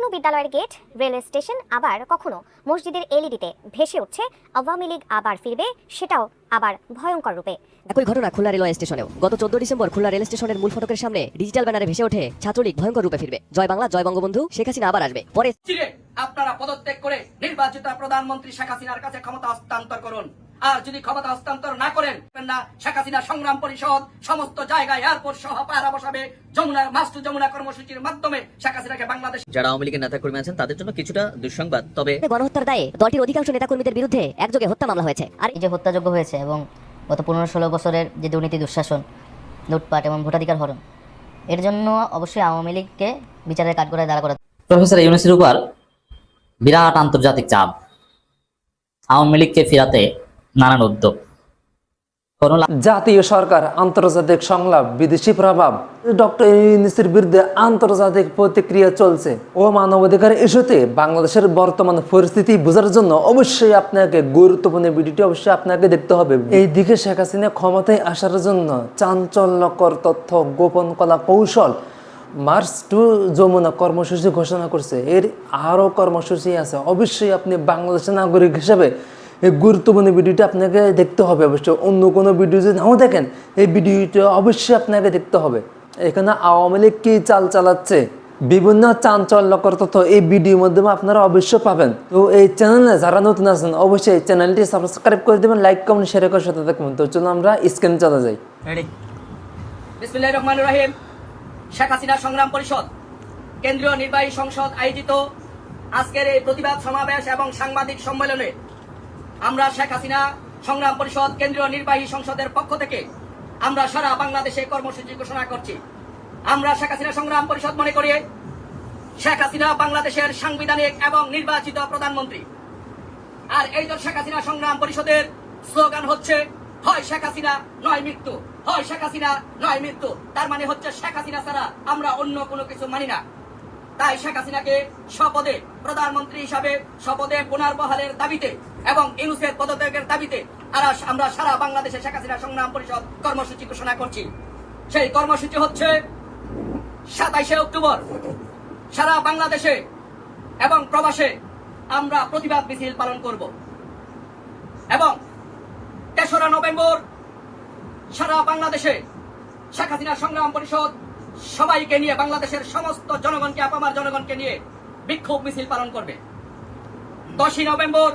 কখনো বিদ্যালয়ের gate railway station আবার কখনো মসজিদের এলইডিতে ভেসে উঠছে আওয়ামী লীগ আবার ফিরবে সেটাও আবার ভয়ঙ্কর রূপে। একই ঘটনা খুলনা রেলওয়ে স্টেশনেও। গত চোদ্দ ডিসেম্বর খুলনা রেল স্টেশনের মূল ফটকের সামনে ডিজিটাল ব্যানারে ভেসে ওঠে ছাত্রলীগ ভয়ঙ্কর রূপে ফিরবে। জয় বাংলা জয় বঙ্গবন্ধু শেখ হাসিনা আবার আসবে। পরে আপনারা পদত্যাগ করে নির্বাচিত প্রধানমন্ত্রী শেখ হাসিনার কাছে ক্ষমতা হস্তান্তর করুন। আর যদি ক্ষমতা হস্তান্তর না করেন না শেখ হাসিনা সংগ্রাম পরিষদ সমস্ত জায়গায় এয়ারপোর্ট সহ পাহারা বসাবে। যমুনা মাস্টার যমুনা কর্মসূচির মাধ্যমে শেখ হাসিনাকে বাংলাদেশ যারা আওয়ামী লীগের নেতাকর্মী আছেন তাদের জন্য কিছুটা দুঃসংবাদ। তবে গণহত্যার দায়ে দলটির অধিকাংশ নেতাকর্মীদের বিরুদ্ধে একযোগে হত্যা মামলা হয়েছে। আর এই যে হত্যাযোগ্য হয়েছে এবং গত পনেরো ষোলো বছরের যে দুর্নীতি দুঃশাসন লুটপাট এবং ভোটাধিকার হরণ এর জন্য অবশ্যই আওয়ামী লীগকে বিচারের কাঠগড়ায় দাঁড়া করা প্রফেসর ইউনুসের উপর বিরাট আন্তর্জাতিক চাপ। আওয়ামী লীগকে ফিরাতে নানান উদ্যোগ। জাতীয় সরকার, আন্তর্জাতিক সংলাপ, বিদেশি প্রভাব, ডক্টর ইউনিসের বিরুদ্ধে আন্তর্জাতিক প্রতিক্রিয়া চলছে। ও মানবাধিকার ইস্যুতে বাংলাদেশের বর্তমান পরিস্থিতি বোঝার জন্য অবশ্যই আপনাকে গুরুত্বপূর্ণ ভিডিওটি অবশ্যই আপনাকে দেখতে হবে। এই দিকে শেখ হাসিনা ক্ষমতায় আসার জন্য চাঞ্চল্যকর তথ্য, গোপন কলা কৌশল, মার্চ টু যমুনা কর্মসূচি ঘোষণা করছে। এর আরও কর্মসূচি আছে। অবশ্যই আপনি বাংলাদেশের নাগরিক হিসেবে এই গুরুত্বপূর্ণ ভিডিওটি আপনাকে দেখতে হবে অবশ্যই। অন্য কোনো ভিডিও যদি নাও দেখেন, এই ভিডিওটা অবশ্যই আপনাকে দেখতে হবে। এখানে আওয়ামী লীগ কী চাল চালাচ্ছে? বিভিন্ন চাঞ্চল্যকর তথ্য এই ভিডিওর মাধ্যমে আপনারা অবশ্যই পাবেন। তো এই চ্যানেলে যারা নতুন আছেন, অবশ্যই এই চ্যানেলটি সাবস্ক্রাইব করে দেবেন লাইক কমেন্ট শেয়ার করে সাথে থাকবেন। তো চলুন আমরা স্ক্রিনে চলে যাই। বিসমিল্লাহির রহমানির রহিম। শেখ হাসিনা সংগ্রাম পরিষদ, কেন্দ্রীয় নির্বাহী সংসদ আয়োজিত আজকের এই প্রতিবাদ সমাবেশ এবং সাংবাদিক সম্মেলনে আমরা শেখ হাসিনা সংগ্রাম পরিষদ কেন্দ্রীয় নির্বাহী সংসদের পক্ষ থেকে আমরা সারা বাংলাদেশে কর্মসূচি ঘোষণা করছি। আমরা শেখ হাসিনা সংগ্রাম পরিষদ মনে করি শেখ হাসিনা বাংলাদেশের সাংবিধানিক এবং নির্বাচিত প্রধানমন্ত্রী। আর এই যে শেখ হাসিনা সংগ্রাম পরিষদের স্লোগান হচ্ছে, হয় শেখ হাসিনা, নয় মৃত্যু। হয় শেখ হাসিনা, নয় মৃত্যু। তার মানে হচ্ছে শেখ হাসিনা ছাড়া আমরা অন্য কোনো কিছু মানি না। তাই শেখ হাসিনাকে শপথে প্রধানমন্ত্রী হিসাবে শপথে পুনর্বহালের দাবিতে এবং ইউনুসের পদত্যাগের দাবিতে আমরা সারা বাংলাদেশে শেখ হাসিনা সংগ্রাম পরিষদ কর্মসূচি ঘোষণা করছি। সেই কর্মসূচি হচ্ছে সাতাইশে অক্টোবর। সারা বাংলাদেশে এবং প্রবাসে আমরা প্রতিবাদ মিছিল পালন করব। এবং তেসরা নভেম্বর সারা বাংলাদেশে শেখ হাসিনা সংগ্রাম পরিষদ সবাইকে নিয়ে বাংলাদেশের সমস্ত জনগণকে, আপামার জনগণকে নিয়ে বিক্ষোভ মিছিল পালন করবে। দশই নভেম্বর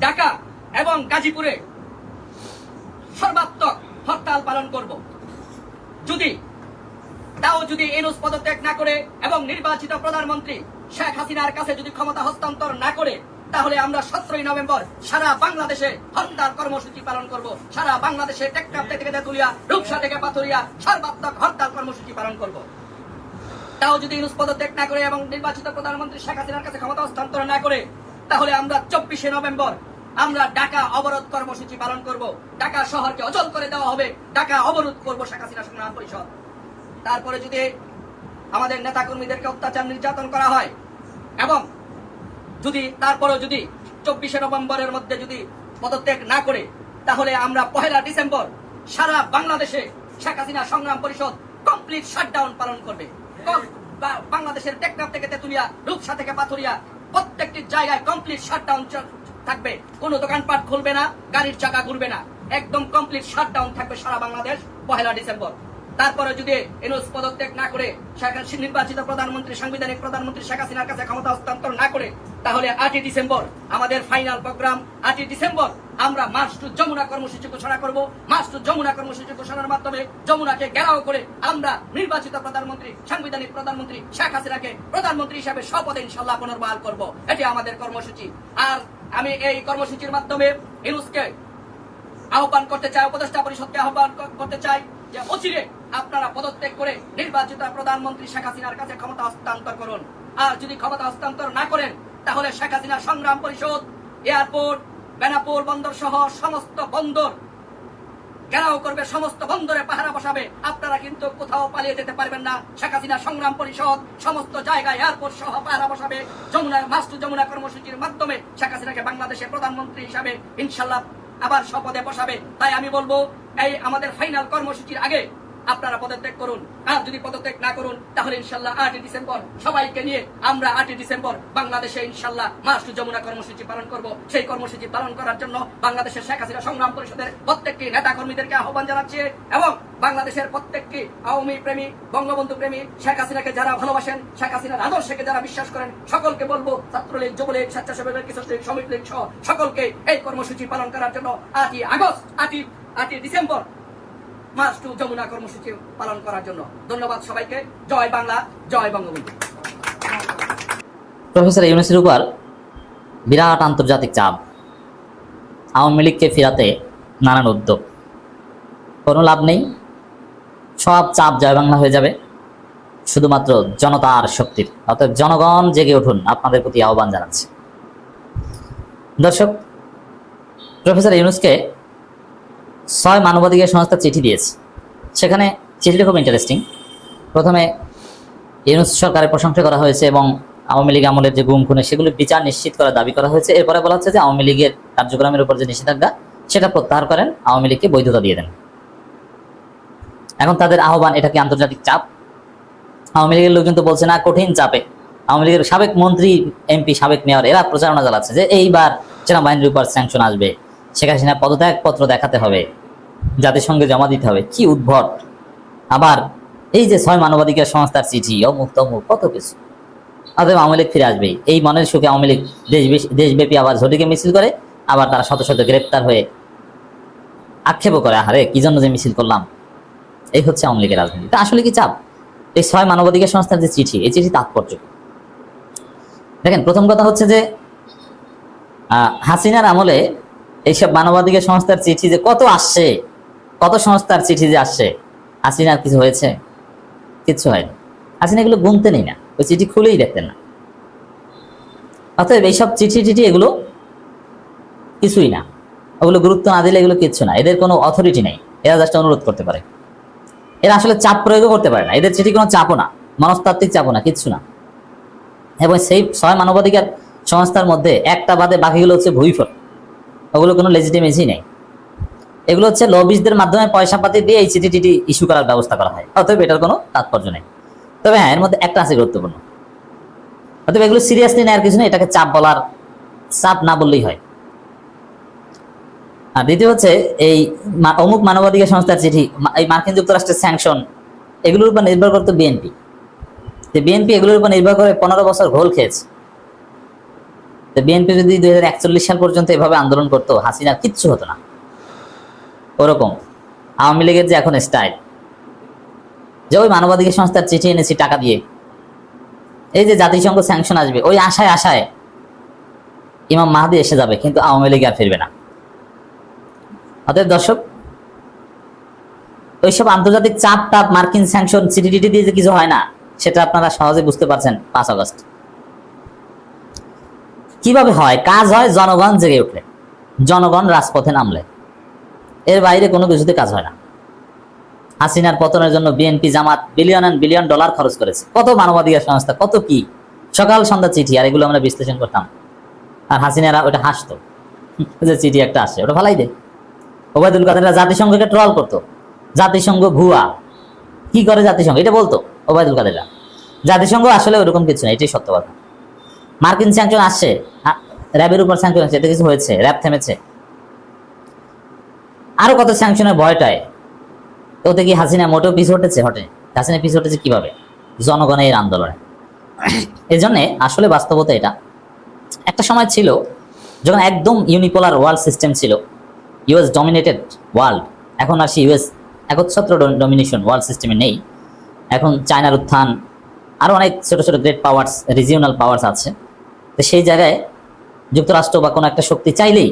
ঢাকা এবং গাজীপুরে সর্বাত্মক হরতাল পালন করব। যদি, তাও যদি এনুস পদত্যাগ না করে এবং নির্বাচিত প্রধানমন্ত্রী শেখ হাসিনার কাছে যদি ক্ষমতা হস্তান্তর না করে তাহলে আমরা সতেরোই নভেম্বর সারা বাংলাদেশে হরতাল কর্মসূচি পালন করব। সারা বাংলাদেশে টেকনাফ থেকে তেতুলিয়া, রূপসা থেকে পাথরিয়া সর্বাত্মক হরতাল কর্মসূচি পালন করব। তাও যদি ইউনুস পদত্যাগ না করে এবং নির্বাচিত প্রধানমন্ত্রী শেখ হাসিনার কাছে ক্ষমতা হস্তান্তর না করে, তাহলে আমরা চব্বিশে নভেম্বর আমরা ঢাকা অবরোধ কর্মসূচি পালন করব। ঢাকা শহরকে অচল করে দেওয়া হবে। ঢাকা অবরোধ করব শেখ হাসিনা সংগ্রাম পরিষদ। তারপরে যদি আমাদের নেতা কর্মীদেরকে অত্যাচার নির্যাতন করা হয় এবং যদি তারপরেও যদি চব্বিশে নভেম্বরের মধ্যে যদি পদত্যাগ না করে, তাহলে আমরা পহেলা ডিসেম্বর সারা বাংলাদেশে শেখ হাসিনা সংগ্রাম পরিষদ কমপ্লিট শাটডাউন পালন করবে। বাংলাদেশের টেকনাফ থেকে তেতুলিয়া, রূপসা থেকে পাথুরিয়া প্রত্যেকটি জায়গায় কমপ্লিট শাটডাউন থাকবে। কোনো দোকানপাট খুলবে না, গাড়ির চাকা ঘুরবে না। একদম কমপ্লিট শাটডাউন থাকবে সারা বাংলাদেশ পহেলা ডিসেম্বর। তারপরে যদি এনওস পদত্যাগ না করে নির্বাচিত প্রধানমন্ত্রী, সাংবিধানিক প্রধানমন্ত্রী শেখ হাসিনার কাছে ক্ষমতা হস্তান্তর না করে, তাহলে আটই ডিসেম্বর আমাদের ফাইনাল প্রোগ্রাম আটই ডিসেম্বর আমরা মার্চ টু যমুনা কর্মসূচি ঘোষণা করব। মার্চ টু যমুনা কর্মসূচি ঘোষণার মাধ্যমে যমুনাকে ঘেরাও করে আমরা নির্বাচিত প্রধানমন্ত্রী, সাংবিধানিক প্রধানমন্ত্রী শেখ হাসিনাকে প্রধানমন্ত্রী হিসাবে শপথে ইনশাল্লাহ পুনর্বহাল করব। এটি আমাদের কর্মসূচি। আর আমি এই কর্মসূচির মাধ্যমে ইনুসকে আহ্বান করতে চাই, উপদেষ্টা পরিষদকে আহ্বান করতে চাই যে অচিরে আপনারা পদত্যাগ করে নির্বাচিত প্রধানমন্ত্রী শেখ হাসিনার কাছে ক্ষমতা হস্তান্তর করুন। আর যদি ক্ষমতা হস্তান্তর না করেন, তাহলে শেখ হাসিনা সংগ্রাম পরিষদ, এয়ারপোর্ট, বেনাপুর বন্দর সহ সমস্ত বন্দর ঘেরাও করবে, সমস্ত বন্দরে পাহারা বসাবে। আপনারা কিন্তু কোথাও পালিয়ে যেতে পারবেন না। শেখ হাসিনা সংগ্রাম পরিষদ, সমস্ত জায়গায় এয়ারপোর্ট সহ পাহারা বসাবে। যমুনা মাস্টু যমুনা কর্মসূচির মাধ্যমে শেখ হাসিনাকে বাংলাদেশের প্রধানমন্ত্রী হিসাবে ইনশাল্লাহ আবার শপথে বসাবে। তাই আমি বলব এই আমাদের ফাইনাল কর্মসূচির আগে আপনারা পদত্যাগ করুন। আর যদি পদত্যাগ না করুন, তাহলে ইনশাল্লাহ আটই ডিসেম্বর সবাইকে নিয়ে আমরা আটই ডিসেম্বর বাংলাদেশে ইনশাল্লাহ মাস্টু যমুনা কর্মসূচি পালন করব। সেই কর্মসূচি পালন করার জন্য বাংলাদেশের শেখ হাসিনা সংগ্রাম পরিষদের প্রত্যেকটি নেতা কর্মীদেরকে আহ্বান জানাচ্ছি এবং বাংলাদেশের প্রত্যেকটি আওয়ামী প্রেমী, বঙ্গবন্ধু প্রেমী, শেখ হাসিনাকে যারা ভালোবাসেন, শেখ হাসিনার আদর্শকে যারা বিশ্বাস করেন, সকলকে বলব, ছাত্রলীগ, যুবলীগ স্বেচ্ছাসেবক লীগ কিশোর লীগ শ্রমিক লীগ সহ সকলকে এই কর্মসূচি পালন করার জন্য আটই আগস্ট, আটই আটই ডিসেম্বর মার্চ টু যমুনা কর্মসূচি পালন করার জন্য। ধন্যবাদ সবাইকে। জয় বাংলা, জয় বঙ্গবন্ধু। প্রফেসর ইউনুসের উপর বিরাট আন্তর্জাতিক চাপ। আওয়ামী লীগকে ফিরাতে নানান উদ্যোগ। কোনো লাভ নেই। সব চাপ জয় বাংলা হয়ে যাবে। শুধুমাত্র জনতার শক্তির। অর্থাৎ জনগণ জেগে উঠুন আপনাদের প্রতি আহ্বান জানাচ্ছি। দর্শক, প্রফেসর ইউনুসকে ছয় মানবাধিকার সংস্থা চিঠি দিয়েছে। সেখানে চিঠিটা খুব ইন্টারেস্টিং প্রথমে ইউনুস সরকারের প্রশংসা করা হয়েছে এবং আওয়ামী লীগ আমলের যে গুম খুনে সেগুলির বিচার নিশ্চিত করার দাবি করা হয়েছে। এরপরে বলা হচ্ছে যে আওয়ামী লীগের কার্যক্রমের উপর যে নিষেধাজ্ঞা, সেটা প্রত্যাহার করেন, আওয়ামী লীগকে বৈধতা দিয়ে দেন। এখন তাদের আহ্বান, এটা কি আন্তর্জাতিক চাপ? আওয়ামী লীগের লোকজন তো বলছে, না, কঠিন চাপে। আওয়ামী লীগের সাবেক মন্ত্রী, এমপি, সাবেক মেয়র, এরা প্রচারণা চালাচ্ছে যে এইবার সেনাবাহিনীর উপর স্যাংশন আসবে। শেখ হাসিনা পদত্যাগ পত্র দেখাতে হবে, জাতিসংঘে জমা দিতে হবে, কি উদ্ভট। আবার এই যে ছয় মানবাধিকার সংস্থার চিঠি, অমুক তমুক, কত কিছু। অতএব আওয়ামী লীগ ফিরে আসবেই এই মনের সুখে আওয়ামী লীগ দেশ দেশব্যাপী আবার ঝটিকে মিছিল করে, আবার তারা শত শত গ্রেপ্তার হয়ে আক্ষেপও করে, আহারে, কি জন্য যে মিছিল করলাম? এই হচ্ছে আওয়ামী লীগের রাজনীতি। তা আসলে কি চাপ? এই ছয় মানবাধিকার সংস্থার যে চিঠি, এই চিঠি তাৎপর্য দেখেন, প্রথম কথা হচ্ছে যে হাসিনার আমলে এইসব মানবাধিকার সংস্থার চিঠি যে কত আসছে, কত সংস্থার চিঠি যে আসছে হাসিনার কিছু হয়েছে? কিচ্ছু হয়নি। হাসিনা এগুলো গুনতে নেই না, ওই চিঠি খুলেই দেখতেন না। অতএব এইসব চিঠি টিঠি এগুলো কিছুই না। ওগুলো গুরুত্ব না দিলে এগুলো কিচ্ছু না। এদের কোনো অথরিটি নেই। এরা জাস্ট অনুরোধ করতে পারে। এরা আসলে চাপ প্রয়োগও করতে পারে না। এদের চিঠি কোনো চাপও না, মনস্তাত্ত্বিক চাপও না, কিচ্ছু না। এবং সেই ছয় মানবাধিকার সংস্থার মধ্যে একটা বাদে বাকিগুলো হচ্ছে ভুইফল ওগুলো কোনো লেজিটিমেসি নেই। এগুলো হচ্ছে লবিসদের মাধ্যমে পয়সা পাতি দিয়ে এই চিঠিটি ইস্যু করার ব্যবস্থা করা হয়। অতএব এটার কোনো তাৎপর্য নেই। তবে হ্যাঁ এর মধ্যে একটা আছে গুরুত্বপূর্ণ। অতএব এগুলো সিরিয়াসলি নেওয়ার কিছু নেই, এটাকে চাপ বলার চাপ না বললেই হয়। আর দ্বিতীয় হচ্ছে এই অমুক মানবাধিকার সংস্থার চিঠি এই মার্কিন যুক্তরাষ্ট্রের স্যাংশন এগুলোর উপর নির্ভর করতো বিএনপি বিএনপি এগুলোর উপর নির্ভর করে পনেরো বছর ঘোল খেয়েছে। বিএনপি যদি দুই সাল পর্যন্ত এভাবে আন্দোলন করতো, হাসিনার কিচ্ছু হতো না। ওরকম। আওয়ামী লীগের যে এখন স্টাইল যে ওই মানবাধিকার সংস্থার চিঠি এনেছি টাকা দিয়ে, এই যে জাতিসংঘ স্যাংশন আসবে, ওই আশায় আশায় ইমাম মাহাদি এসে যাবে, কিন্তু আওয়ামী লীগ আর ফিরবে না। অতএব দর্শক, ওইসব আন্তর্জাতিক চাপ টাপ, মার্কিন স্যাংশন টিটি দিয়ে যে কিছু হয় না, সেটা আপনারা সহজে বুঝতে পারছেন পাঁচ আগস্ট। কীভাবে হয়? কাজ হয়, জনগণ জেগে উঠলে। জনগণ রাজপথে নামলে। এর বাইরে কোনো কিছুতে কাজ হয় না। হাসিনার পতনের জন্য BNP Jamaat billion and billion dollar খরচ করেছে। কত মানবাধিকার সংস্থা, কত কি? সকাল সন্ধ্যা চিঠি, আর এগুলো আমরা বিশ্লেষণ করতাম। আর হাসিনারা ওটা হাসতো। যে চিঠি একটা আসে, ওটা ভালাই দে। ওবায়দুল কাদেররা জাতিসংঘকে ট্রল করতো। জাতিসংঘ ভুয়া। কি করে জাতিসংঘ? এটা বলতো ওবায়দুল কাদেররা। জাতিসংঘ আসলে ওরকম কিছু না, এটাই সত্য কথা। মার্কিন স্যাংশন আসছে। র্যাবের উপর স্যাংশন আছে এটা কিছু হয়েছে, র্যাব থেমেছে। আরও কত স্যাংশনের ভয়টায়? ওতে কি হাসিনা মোটেও পিছু হটেছে হটে হাসিনা পিছু হটেছে কীভাবে? জনগণের আন্দোলনে। এই জন্যে আসলে বাস্তবতা এটা। একটা সময় ছিল যখন একদম ইউনিপোলার ওয়ার্ল্ড সিস্টেম ছিল। ইউএস ডমিনেটেড ওয়ার্ল্ড এখন আর ইউএস একচ্ছত্র ডমিনেশন ওয়ার্ল্ড সিস্টেমে নেই। এখন চায়নার উত্থান আরও অনেক ছোট ছোট গ্রেট পাওয়ার্স রিজিওনাল পাওয়ার্স আছে। তো সেই জায়গায় যুক্তরাষ্ট্র বা কোনো একটা শক্তি চাইলেই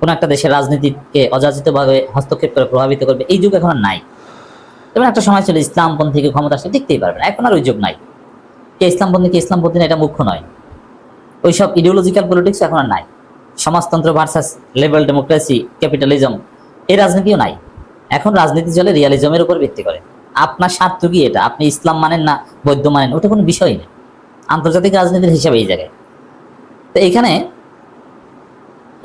কোনো একটা দেশের রাজনীতিকে অযাচিতভাবে হস্তক্ষেপ করে প্রভাবিত করবে, এই যুগ এখন নাই। এবং একটা সময় ছিল ইসলামপন্থীকে ক্ষমতা আসলে দেখতেই পারবে না এখন আর ওই যুগ নাই। কে ইসলামপন্থী কে ইসলামপন্থী না, এটা মুখ্য নয়। ওইসব ইডিওলজিক্যাল পলিটিক্স এখন আর নাই। সমাজতন্ত্র ভার্সাস লেবারেল ডেমোক্রেসি ক্যাপিটালিজম এই রাজনীতিও নাই। এখন রাজনীতি চলে রিয়ালিজমের উপর ভিত্তি করে। আপনার স্বার্থ কি এটা? আপনি ইসলাম মানেন না, বৌদ্ধ মানেন ওটা কোনো বিষয়ই নেই আন্তর্জাতিক রাজনীতির হিসাবে এই জায়গায়। তো এখানে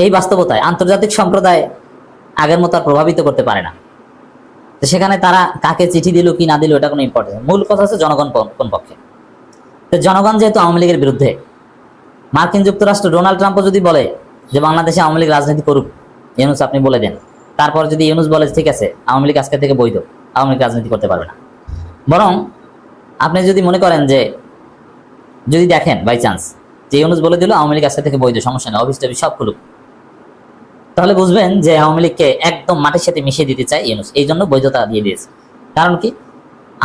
এই বাস্তবতায় আন্তর্জাতিক সম্প্রদায় আগের মতো আর প্রভাবিত করতে পারে না। সেখানে তারা কাকে চিঠি দিল, কি না দিল, এটা কোনো ইম্পর্টেন্ট মূল কথা হচ্ছে জনগণ কোন পক্ষে। তো জনগণ যেহেতু আওয়ামী লীগের বিরুদ্ধে, মার্কিন যুক্তরাষ্ট্র ডোনাল্ড ট্রাম্পও যদি বলে যে বাংলাদেশে আওয়ামী লীগ রাজনীতি করুক, ইউনুস আপনি বলে দেন। তারপর যদি ইউনুস বলে ঠিক আছে, আওয়ামী লীগ আজকে থেকে বৈধ, আওয়ামী লীগ রাজনীতি করতে পারবে না। বরং আপনি যদি মনে করেন যে, যদি দেখেন বাই চান্স যে ইউনুস বলে দিল, আওয়ামী লীগ আজকে থেকে বৈধ, সমস্যা নেই অফিস টফিস সব খুলুক। তাহলে বুঝবেন যে আওয়ামী লীগকে একদম মাটির সাথে মিশিয়ে দিতে চায় ইউনুস, এই জন্য বৈধতা দিয়ে দিয়েছে। কারণ কি?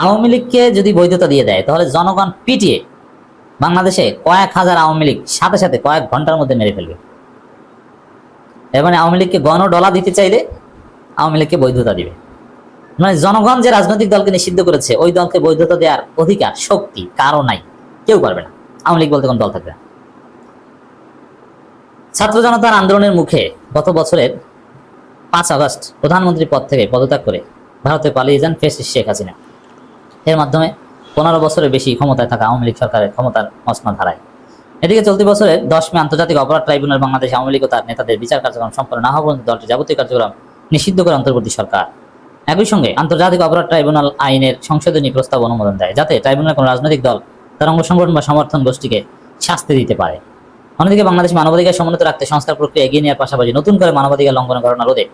আওয়ামী লীগকে যদি বৈধতা দিয়ে দেয়, তাহলে জনগণ পিটিয়ে বাংলাদেশে কয়েক হাজার আওয়ামী লীগ সাথে সাথে কয়েক ঘণ্টার মধ্যে মেরে ফেলবে। এর মানে আওয়ামী লীগকে গণ ডলা দিতে চাইলে আওয়ামী লীগকে বৈধতা দিবে। মানে জনগণ যে রাজনৈতিক দলকে নিষিদ্ধ করেছে, ওই দলকে বৈধতা দেওয়ার অধিকার, শক্তি কারও নাই, কেউ পারবে না। আওয়ামী লীগ বলতে কোন দল থাকবে না। ছাত্র জনতার আন্দোলনের মুখে গত বছরের পাঁচ আগস্ট প্রধানমন্ত্রী পদ থেকে পদত্যাগ করে ভারতে পালিয়ে যান ফেসিস শেখ হাসিনা। এর মাধ্যমে পনেরো বছরের বেশি ক্ষমতায় থাকা আওয়ামী লীগ সরকারের ক্ষমতার মসনদ হারায় এদিকে চলতি বছরের দশ মে আন্তর্জাতিক অপরাধ ট্রাইব্যুনাল বাংলাদেশ আওয়ামী লীগ ও তার নেতাদের বিচার কার্যক্রম সম্পন্ন না হওয়া পর্যন্ত দলটির যাবতীয় কার্যক্রম নিষিদ্ধ করে অন্তর্বর্তী সরকার। একই সঙ্গে আন্তর্জাতিক অপরাধ ট্রাইব্যুনাল আইনের সংশোধনী প্রস্তাব অনুমোদন দেয়, যাতে ট্রাইব্যুনাল কোনো রাজনৈতিক দল, তার অঙ্গ সংগঠন বা সমর্থন গোষ্ঠীকে শাস্তি দিতে পারে। অন্যদিকে বাংলাদেশ মানবাধিকার সমুন্নত রাখতে সংস্কার প্রক্রিয়া এগিয়ে নেওয়ার পাশাপাশি নতুন করে মানবাধিকার লঙ্ঘনের ঘটনা রোধে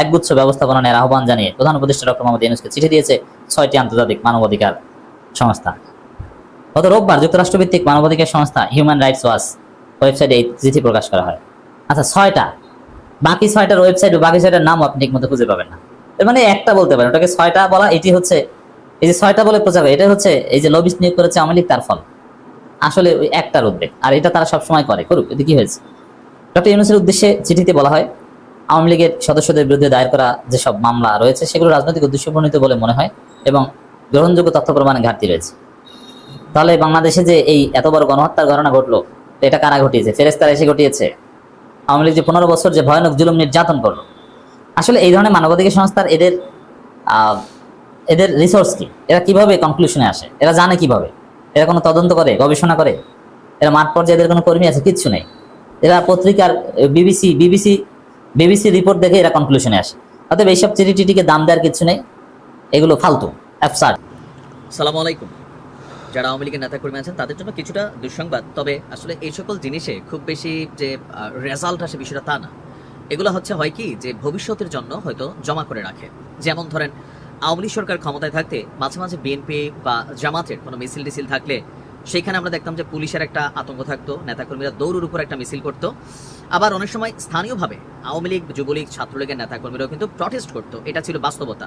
একগুচ্ছ ব্যবস্থাপনা নেওয়ার আহ্বান জানিয়ে প্রধান উপদেষ্টা ডক্টর মোহাম্মদ ইউনুসকে চিঠি দিয়েছে ছয়টি আন্তর্জাতিক মানবাধিকার সংস্থা। গত রোববার যুক্তরাষ্ট্রভিত্তিক মানবাধিকার সংস্থা হিউম্যান রাইটস ওয়াচ ওয়েবসাইটে এই চিঠি প্রকাশ করা হয়। আচ্ছা ছয়টা। বাকি ছয়টার ওয়েবসাইট বাকি ছয়টার নাম আপনি ঠিকমতো খুঁজে পাবেন না। এর মানে একটা বলতে পারেন। ওটাকে ছয়টা বলা, এটি হচ্ছে, এই যে ছয়টা বলে প্রচার এটা হচ্ছে, এই যে লবিস্ট নিয়োগ করেছে আওয়ামী লীগ, তার ফল। আসলে ওই একটার উদ্বেগ। আর এটা তারা সবসময় করে। করুক, এতে কি হয়েছে? ডক্টর ইউনুসের উদ্দেশ্যে চিঠিতে বলা হয়, আওয়ামী লীগের সদস্যদের বিরুদ্ধে দায়ের করা যেসব মামলা রয়েছে, সেগুলো রাজনৈতিক উদ্দেশ্য প্রণীত বলে মনে হয় এবং গ্রহণযোগ্য তথ্য প্রমাণে ঘাটতি রয়েছে। তাহলে বাংলাদেশে যে এই এত বড় গণহত্যার ঘটনা ঘটলো এটা কারা ঘটিয়েছে? ফেরেস্তারা এসে ঘটিয়েছে। আওয়ামী লীগ যে পনেরো বছর যে ভয়ানক জুলুম নির্যাতন করল। আসলে এই ধরনের মানবাধিকার সংস্থার এদের এদের রিসোর্স কি? এরা কীভাবে কনক্লুশনে আসে? এরা জানে কীভাবে? এরা কোনো তদন্ত করে, গবেষণা করে। এরা মাঠ পর্যায়ে এদের কোনো কর্মী আছে, কিচ্ছু নেই। এরা পত্রিকার বিবিসি বিবিসি বিবিসি রিপোর্ট দেখে এরা কনক্লুশনে আসে। অতএব এইসব চিঠি টিটিকে দাম দেওয়ার কিছু নেই। এগুলো ফালতু অ্যাপসার্ট সালাম আলাইকুম। যারা আওয়ামী লীগের নেতাকর্মী আছেন, তাদের জন্য কিছুটা দুঃসংবাদ। তবে আসলে এই সকল জিনিসে খুব বেশি যে রেজাল্ট আসে বিষয়টা তা না। এগুলো হচ্ছে হয় কি, যে ভবিষ্যতের জন্য হয়তো জমা করে রাখে। যেমন ধরেন আওয়ামী সরকার ক্ষমতায় থাকতে মাঝে মাঝে বিএনপি বা জামাতের কোনো মিছিল টিছিল থাকলে সেখানে আমরা দেখতাম যে পুলিশের একটা আতঙ্ক থাকতো, নেতাকর্মীরা দৌড়ের উপর একটা মিছিল করতো। আবার অনেক সময় স্থানীয়ভাবে আওয়ামী লীগ, যুবলীগ, ছাত্রলীগের নেতাকর্মীরাও কিন্তু প্রটেস্ট করতো। এটা ছিল বাস্তবতা।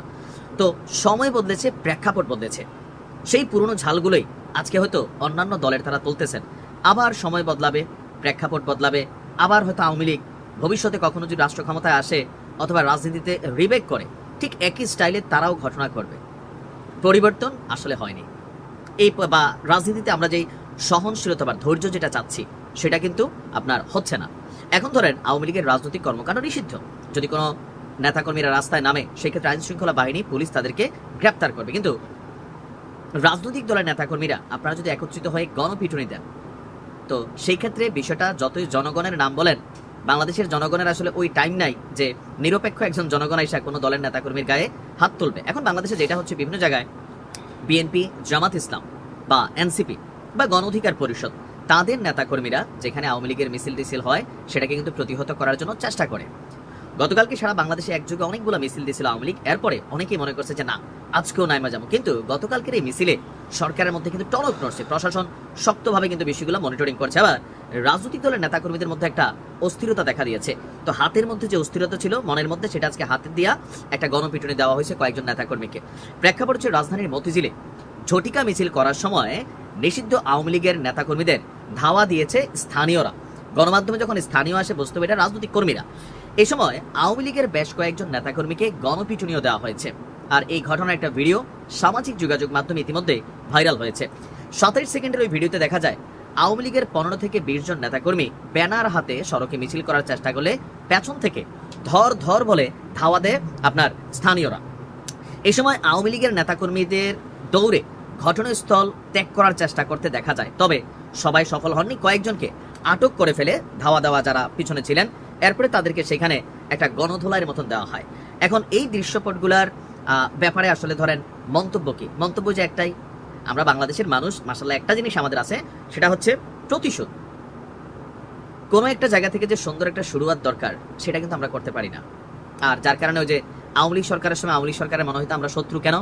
তো সময় বদলেছে, প্রেক্ষাপট বদলেছে। সেই পুরনো ঝালগুলোই আজকে হয়তো অন্যান্য দলের তারা তুলতেছেন। আবার সময় বদলাবে, প্রেক্ষাপট বদলাবে। আবার হয়তো আওয়ামী লীগ ভবিষ্যতে কখনো যদি রাষ্ট্র ক্ষমতায় আসে অথবা রাজনীতিতে রিবেক করে ঠিক একই স্টাইলে তারাও ঘটনা করবে পরিবর্তন আসলে হয়নি। এই বা রাজনীতিতে আমরা যেই সহনশীলতা বা ধৈর্য যেটা চাচ্ছি, সেটা কিন্তু আপনার হচ্ছে না। এখন ধরেন আওয়ামী লীগের রাজনৈতিক কর্মকাণ্ড নিষিদ্ধ। যদি কোনো নেতাকর্মীরা রাস্তায় নামে, সেক্ষেত্রে আইন শৃঙ্খলা বাহিনী, পুলিশ তাদেরকে গ্রেপ্তার করবে। কিন্তু রাজনৈতিক দলের নেতাকর্মীরা, আপনারা যদি একত্রিত হয়ে গণপিটুনি দেন, তো সেই ক্ষেত্রে বিষয়টা যতই জনগণের নাম বলেন বাংলাদেশের জনগণের আসলে ওই টাইম নাই যে নিরপেক্ষ একজন জনগণ এসে কোনো দলের নেতাকর্মীর গায়ে হাত তুলবে। এখন বাংলাদেশে যেটা হচ্ছে বিভিন্ন জায়গায় বিএনপি জামাত ইসলাম বা এনসিপি বা গণ অধিকার পরিষদ, তাদের নেতাকর্মীরা যেখানে আওয়ামী লীগের মিছিল টিছিল হয়, সেটাকে কিন্তু প্রতিহত করার জন্য চেষ্টা করে। গতকালকে সারা বাংলাদেশে একযোগে অনেকগুলো মিছিল দিয়েছিল আওয়ামী লীগ। এরপরে অনেকেই মনে করছে যে না, আজকেও নাইমা যাব কিন্তু গতকালকের এই মিছিলে সরকারের মধ্যে কিন্তু টনক নড়ছে। প্রশাসন শক্তভাবে কিন্তু বিষয়গুলো মনিটরিং করছে। আবার রাজনৈতিক দলের নেতাকর্মীদের মধ্যে একটা অস্থিরতা দেখা দিয়েছে। তো হাতের মধ্যে যে অস্থিরতা ছিল, মনের মধ্যে সেটা আজকে হাতে দিয়া একটা গণপিটুনি দেওয়া হয়েছে কয়েকজন নেতাকর্মীকে। প্রেক্ষাপট হচ্ছে রাজধানীর মতিঝিলে ঝটিকা মিছিল করার সময় নিষিদ্ধ আওয়ামী লীগের নেতাকর্মীদের ধাওয়া দিয়েছে স্থানীয়রা। গণমাধ্যমে যখন স্থানীয় আসে হবে এটা রাজনৈতিক কর্মীরা। এই সময় আওয়ামী লীগের বেশ কয়েকজন নেতাকর্মীকে গণপিটুনিও দেওয়া হয়েছে। আর এই ঘটনার একটা ভিডিও সামাজিক যোগাযোগ মাধ্যমে ইতিমধ্যে ভাইরাল হয়েছে। সাতাইশ সেকেন্ডের ওই ভিডিওতে দেখা যায়, আওয়ামী লীগের পনেরো থেকে বিশ জন নেতাকর্মী ব্যানার হাতে সড়কে মিছিল করার চেষ্টা করলে পেছন থেকে ধর ধর বলে ধাওয়া দেয় আপনার স্থানীয়রা। এই সময় আওয়ামী লীগের নেতাকর্মীদের দৌড়ে ঘটনাস্থল ত্যাগ করার চেষ্টা করতে দেখা যায়। তবে সবাই সফল হননি, কয়েকজনকে আটক করে ফেলে ধাওয়া দেওয়া যারা পিছনে ছিলেন এরপরে তাদেরকে সেখানে একটা গণধোলাইয়ের মতন দেওয়া হয়। এখন এই দৃশ্যপটগুলার ব্যাপারে আসলে ধরেন মন্তব্য কি? মন্তব্য যে একটাই, আমরা বাংলাদেশের মানুষ মাসাল্লাহ একটা জিনিস আমাদের আছে, সেটা হচ্ছে প্রতিশোধ। কোনো একটা জায়গা থেকে যে সুন্দর একটা শুরুয়াত দরকার, সেটা কিন্তু আমরা করতে পারি না। আর যার কারণে ওই যে আওয়ামী সরকারের সময়, আওয়ামী সরকারের মনে হয়তো আমরা শত্রু কেন?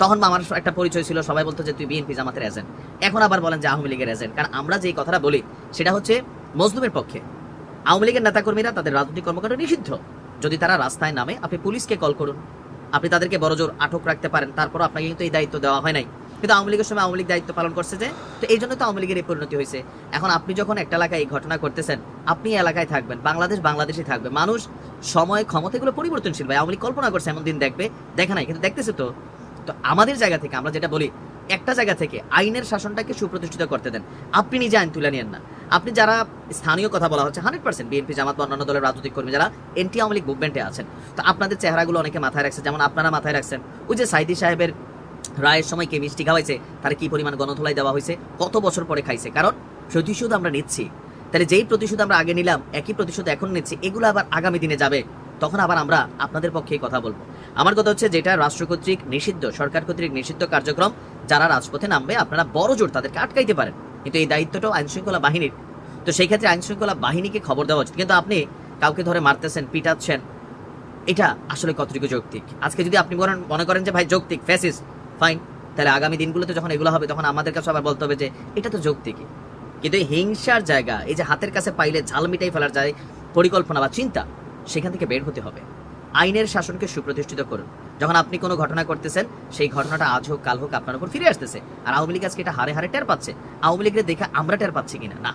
তখন আমার একটা পরিচয় ছিল, সবাই বলতো যে তুই বিএনপি জামাতের এজেন্ট এখন আবার বলেন যে আওয়ামী লীগের এজেন্ট কারণ আমরা যে কথাটা বলি, সেটা হচ্ছে মজলুমের পক্ষে। আওয়ামী লীগের নেতাকর্মীরা তাদের রাজনৈতিক কর্মকাণ্ড নিষিদ্ধ। যদি তারা রাস্তায় নামে, আপনি পুলিশকে কল করুন। আপনি তাদেরকে বড়জোর আটক রাখতে পারেন তারপর আপনাকে কিন্তু এই দায়িত্ব দেওয়া হয় নাই। কিন্তু আওয়ামী লীগের সময় আওয়ামী লীগ দায়িত্ব পালন করছে যে, তো এই জন্য তো আওয়ামী লীগের এই পরিণতি হয়েছে। এখন আপনি যখন একটা এলাকায় এই ঘটনা করতেছেন আপনি এলাকায় থাকবেন, বাংলাদেশ বাংলাদেশে থাকবে। মানুষ সময় ক্ষমতা এগুলো পরিবর্তনশীল। ভাই, আওয়ামী লীগ কল্পনা করছে, এমন দিন দেখবে, দেখে নাই, কিন্তু দেখতেছে তো। তো আমাদের জায়গা থেকে আমরা যেটা বলি একটা জায়গা থেকে আইনের শাসনটাকে সুপ্রতিষ্ঠিত করতে দেন। আপনি নিজে আইন তুলে নিয়েন না। আপনি যারা স্থানীয় কথা বলা হচ্ছে হান্ড্রেড পার্সেন্ট বিএনপি জামাত বা অন্যান্য দলের রাজনৈতিক কর্মী যারা এনটি আওয়ামী লীগ মুভমেন্টে আছেন, তো আপনাদের চেহারাগুলো অনেকে মাথায় রাখছে, যেমন আপনারা মাথায় রাখছেন, ওই যে সাইদি সাহেবের রায়ের সময় কে মিষ্টি খাওয়াইছে, তার কি পরিমাণ গণধোলাই দেওয়া হয়েছে, কত বছর পরে খাইছে, কারণ প্রতিশোধ আমরা নিচ্ছি। তাহলে যেই প্রতিশোধ আমরা আগে নিলাম, একই প্রতিশোধ এখন নিচ্ছি, এগুলো আবার আগামী দিনে যাবে, তখন আবার আমরা আপনাদের পক্ষে কথা বলব। আমার কথা হচ্ছে, যেটা রাষ্ট্র কর্তৃক নিষিদ্ধ, সরকার কর্তৃক নিষিদ্ধ কার্যক্রম যারা রাজপথে নামবে, আপনারা বড় জোর তাদেরকে আটকাইতে পারেন। কিন্তু এই দায়িত্বটাও আইন শৃঙ্খলা বাহিনীর। তো সেই ক্ষেত্রে আইন শৃঙ্খলা বাহিনীকে খবর দেওয়া উচিত। কিন্তু আপনি কাউকে ধরে মারতেছেন, পিটাচ্ছেন, এটা আসলে কতটুকু যৌক্তিক? আজকে যদি আপনি বলেন মনে করেন যে, ভাই, যৌক্তিক ফ্যাসিস ফাইন তাহলে আগামী দিনগুলোতে যখন এগুলো হবে, তখন আমাদের কাছে আবার বলতে হবে যে, এটা তো যৌক্তিকই। কিন্তু এই হিংসার জায়গা, এই যে হাতের কাছে পাইলে ঝাল মিটাই ফেলার যায়, পরিকল্পনা বা চিন্তা, সেখান থেকে বের হতে হবে। আইনের শাসনকে সুপ্রতিষ্ঠিত করুন। যখন আপনি কোনো ঘটনা করতেছেন, সেই ঘটনাটা আজ হোক, কাল হোক আপনার উপর ফিরে আসতেছে। আর আওয়ামী লীগ আজকে এটা হারে হারে টের পাচ্ছে। আওয়ামী লীগের দেখে আমরা টের পাচ্ছি কিনা? না।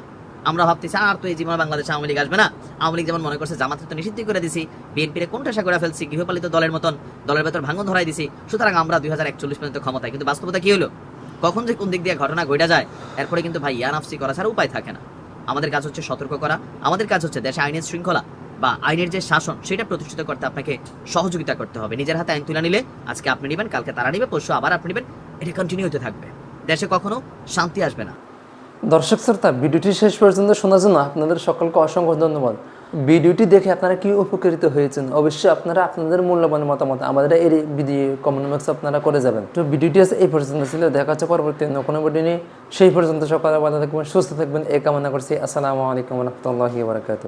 আমরা ভাবতেছি, আর তো এই জীবনে বাংলাদেশে আওয়ামী লীগ আসবে না। আওয়ামী লীগ যেমন মনে করছে, জামাতে তো নিষিদ্ধ করে দিছি। বিএনপির কোন ঠাসা করে ফেলছি? গৃহপালিত দলের মতন, দলের ভেতর ভাঙন ধরাই দিছি। সুতরাং আমরা দুই হাজার একচল্লিশ পর্যন্ত ক্ষমতায়। কিন্তু বাস্তবতা কি হলো? কখন যে কোন দিক দিয়ে ঘটনা ঘটে যায়, এরপরে কিন্তু ভাই ইয়ানাফসি করা ছাড়া উপায় থাকে না। আমাদের কাজ হচ্ছে সতর্ক করা। আমাদের কাজ হচ্ছে দেশে আইনের শৃঙ্খলা। বা আইনের যে শাসন, সেটা প্রতিষ্ঠিত করতে আপনাকে সহযোগিতা করতে হবে। নিজের হাতে আইন তুলে নিলে আজকে আপনি নেবেন, কালকে তারা নেবে, পরশু আবার আপনি নেবেন। এটা কন্টিনিউ হতে থাকবে। দেশে কখনো শান্তি আসবে না। দর্শক শ্রোতা, ভিডিওটি শেষ পর্যন্ত শোনার জন্য আপনাদের সকলকে অসংখ্য ধন্যবাদ। ভিডিওটি দেখে আপনারা কি উপকৃত হয়েছেন? অবশ্যই আপনারা আপনাদের মূল্যবান মতামত আমাদের এই ভিডিও কমেন্ট বক্সে আপনারা করে যাবেন। তো ভিডিওটি আছে এই পর্যন্ত ছিল। দেখা হচ্ছে পরবর্তী অন্য কোনো ভিডিও নিয়ে। সেই পর্যন্ত সকালে ভালো থাকবেন, সুস্থ থাকবেন। এই কামনা করছি। আসসালামু আলাইকুম রহমতুল্লাহি বারাকাতুহ।